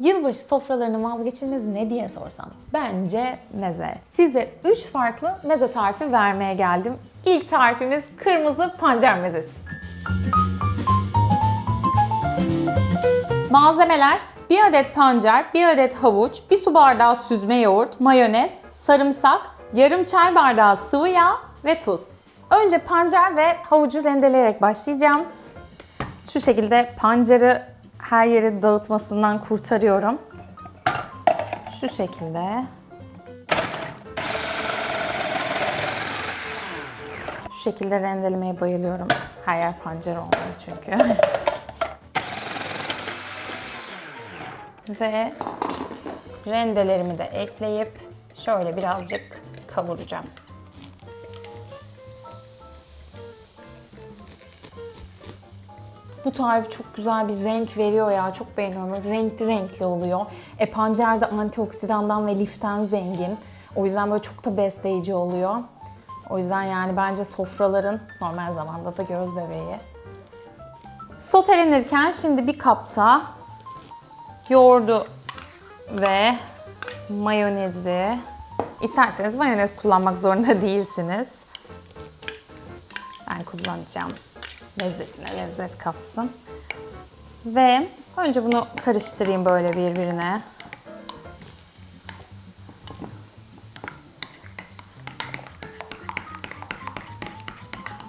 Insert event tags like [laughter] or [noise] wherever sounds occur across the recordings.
Yılbaşı sofralarının vazgeçilmezi ne diye sorsam bence meze. Size 3 farklı meze tarifi vermeye geldim. İlk tarifimiz kırmızı pancar mezesi. Malzemeler 1 adet pancar, 1 adet havuç, 1 su bardağı süzme yoğurt, mayonez, sarımsak, yarım çay bardağı sıvı yağ ve tuz. Önce pancar ve havucu rendeleyerek başlayacağım. Şu şekilde pancarı her yeri dağıtmasından kurtarıyorum. Şu şekilde. Şu şekilde rendelemeye bayılıyorum. Her yer pancar olmuyor çünkü. Ve rendelerimi de ekleyip şöyle birazcık kavuracağım. Bu tarif çok güzel bir renk veriyor ya. Çok beğeniyorum. Renkli renkli oluyor. E pancar da antioksidandan ve liften zengin. O yüzden böyle çok da besleyici oluyor. O yüzden yani bence sofraların normal zamanda da göz bebeği. Sotelenirken şimdi bir kapta yoğurdu ve mayonezi isterseniz mayonez kullanmak zorunda [laughs] değilsiniz. Ben kullanacağım. Lezzetine lezzet katsın. Ve önce bunu karıştırayım böyle birbirine.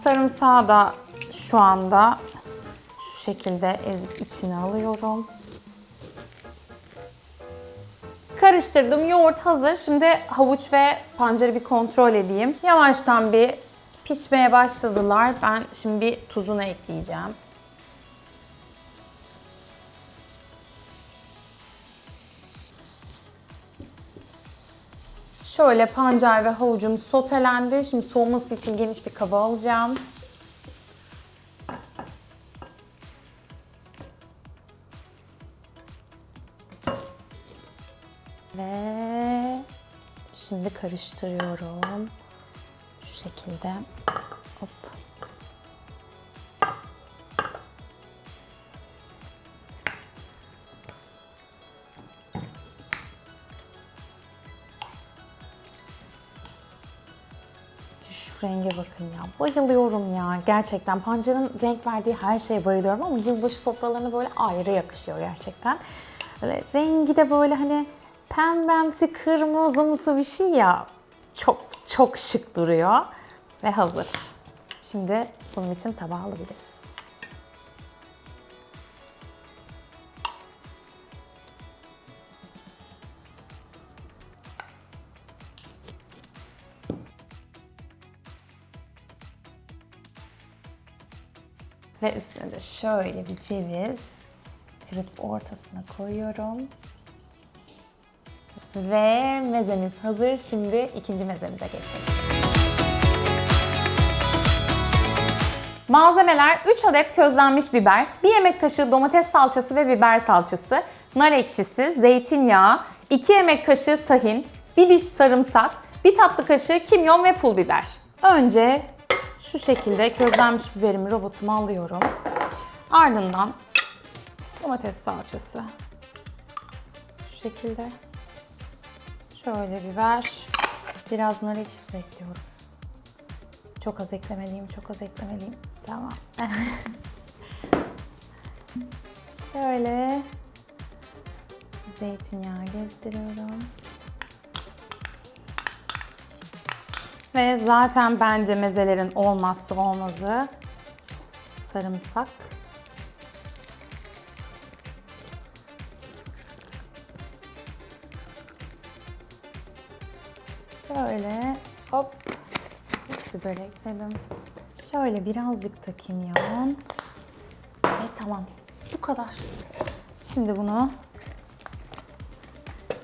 Sarımsağı da şu anda şu şekilde ezip içine alıyorum. Karıştırdım. Yoğurt hazır. Şimdi havuç ve pancarı bir kontrol edeyim. Yavaştan bir pişmeye başladılar. Ben şimdi bir tuzunu ekleyeceğim. Şöyle pancar ve havucum sotelendi. Şimdi soğuması için geniş bir kaba alacağım. Ve şimdi karıştırıyorum. Şu şekilde. Hop. Şu renge bakın ya. Bayılıyorum ya. Gerçekten pancarın renk verdiği her şeye bayılıyorum ama yılbaşı sofralarına böyle ayrı yakışıyor gerçekten. Böyle rengi de böyle hani pembemsi, kırmızımsı bir şey ya. Çok çok şık duruyor ve hazır. Şimdi sunum için tabağa alabiliriz. Ve üstüne de şöyle bir ceviz kırıp ortasına koyuyorum. Ve mezemiz hazır. Şimdi ikinci mezemize geçelim. Malzemeler 3 adet közlenmiş biber, 1 yemek kaşığı domates salçası ve biber salçası, nar ekşisi, zeytinyağı, 2 yemek kaşığı tahin, 1 diş sarımsak, 1 tatlı kaşığı kimyon ve pul biber. Önce şu şekilde közlenmiş biberimi robotuma alıyorum. Ardından domates salçası. Şu şekilde. Şöyle biber. Biraz nar ekşisi ekliyorum. Çok az eklemeliyim, çok az eklemeliyim. Tamam. [laughs] Şöyle zeytinyağı gezdiriyorum. Ve zaten bence mezelerin olmazsa olmazı sarımsak. Şöyle hop biber ekledim. Şöyle birazcık da kimyon. Ve tamam. Bu kadar. Şimdi bunu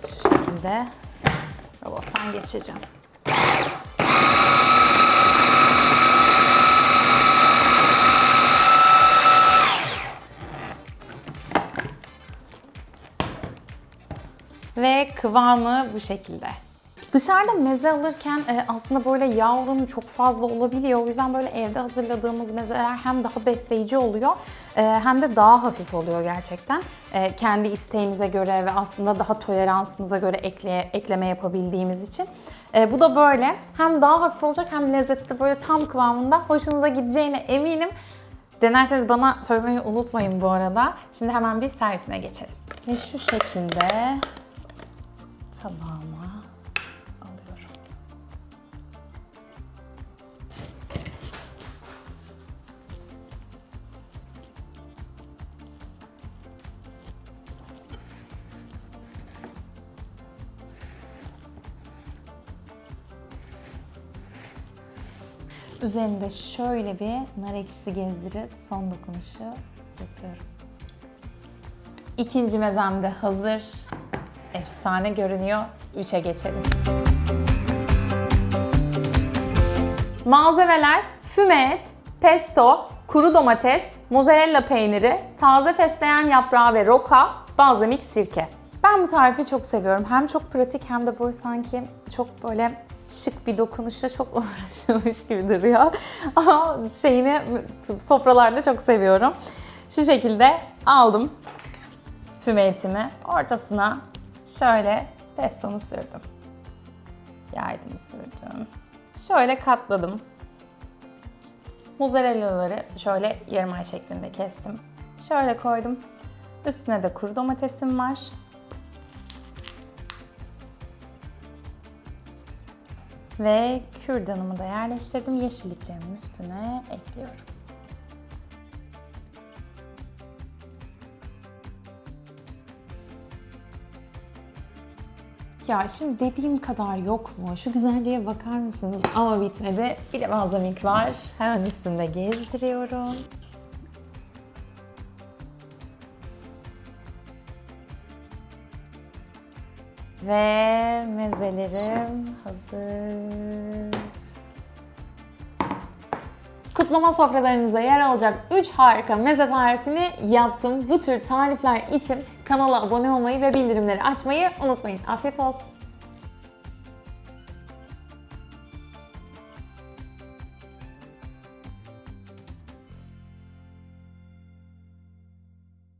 şu şekilde robottan geçireceğim. Ve kıvamı bu şekilde. Dışarıda meze alırken e, aslında böyle yağ oranı çok fazla olabiliyor. O yüzden böyle evde hazırladığımız mezeler hem daha besleyici oluyor e, hem de daha hafif oluyor gerçekten. E, kendi isteğimize göre ve aslında daha toleransımıza göre ekle, ekleme yapabildiğimiz için. Bu da böyle hem daha hafif olacak hem lezzetli böyle tam kıvamında hoşunuza gideceğine eminim. Denerseniz bana söylemeyi unutmayın bu arada. Şimdi hemen bir servisine geçelim. Ve şu şekilde tabağıma Üzerinde şöyle bir nar ekşisi gezdirip son dokunuşu yapıyorum. İkinci mezem de hazır. Efsane görünüyor. Üçe geçelim. Malzemeler füme et, pesto, kuru domates, mozzarella peyniri, taze fesleğen yaprağı ve roka, balzamik sirke. Ben bu tarifi çok seviyorum. Hem çok pratik hem de böyle sanki çok böyle şık bir dokunuşta çok [laughs] uğraşılmış gibi duruyor. Ama şeyini sofralarda çok seviyorum. Şu şekilde aldım füme etimi. Ortasına şöyle pestomu sürdüm. Yaydım sürdüm. Şöyle katladım. Mozzarellaları şöyle yarım ay şeklinde kestim. Şöyle koydum. Üstüne de kuru domatesim var. Ve kürdanımı da yerleştirdim. Yeşilliklerimin üstüne ekliyorum. Ya şimdi dediğim kadar yok mu? Şu güzelliğe bakar mısınız? Ama bitmedi. Bir de balzamik var. Hemen üstünde gezdiriyorum. Ve mezelerim hazır. Kutlama sofralarınızda yer alacak 3 harika meze tarifini yaptım. Bu tür tarifler için kanala abone olmayı ve bildirimleri açmayı unutmayın. Afiyet olsun.